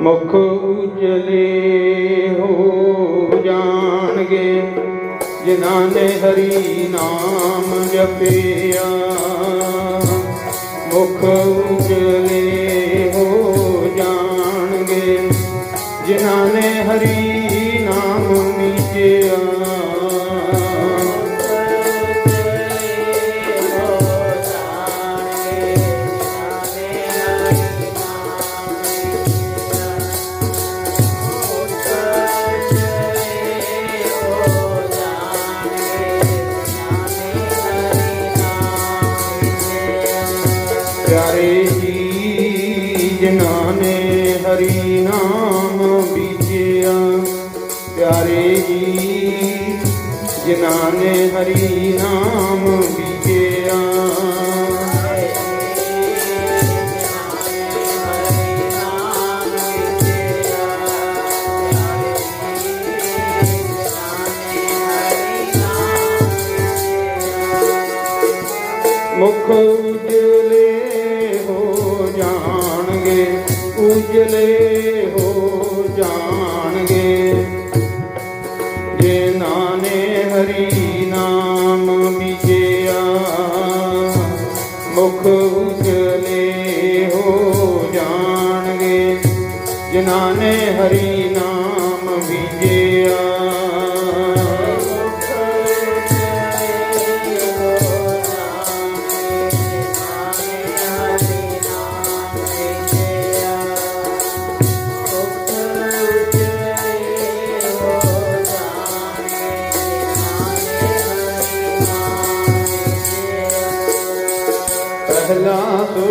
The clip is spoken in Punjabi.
ਮੁਖ ਉਜਲੇ ਹੋ ਜਾਣਗੇ, ਜਿਨ੍ਹਾਂ ਨੇ ਹਰੀ ਨਾਮ ਜਪਿਆ। ਮੁਖ ਉਜਲੇ ਹੋ ਜਾਣਗੇ, ਜਿਨ੍ਹਾਂ ਨੇ ਹਰੀ ਨਾਮ ਮੀਟਿਆ ਹਰੀ ਨਾਮ ਬੀਜਿਆ ਪਿਆਰੇ ਜੀ ਜਿਨ੍ਹਾਂ ਨੇ ਹਰੀ ਨਾਮ ਬੀਜਿਆ। ਮੁਖ ਉਜਲੇ ਹੋ ਜਾਣਗੇ ਉਜਲੇ ਹੋ ਜਾਣਗੇ। ਜਿਨ੍ਹਾਂ ਨੇ ਹਰੀ ਨਾਮ ਵਿਜਿਆ ਮੁਖ ਉਜਲੇ ਹੋ ਜਾਣਗੇ। ਜਿਨ੍ਹਾਂ ਨੇ ਹਰੀ ਨਾਮ ਵਿਜਿਆ पहला तो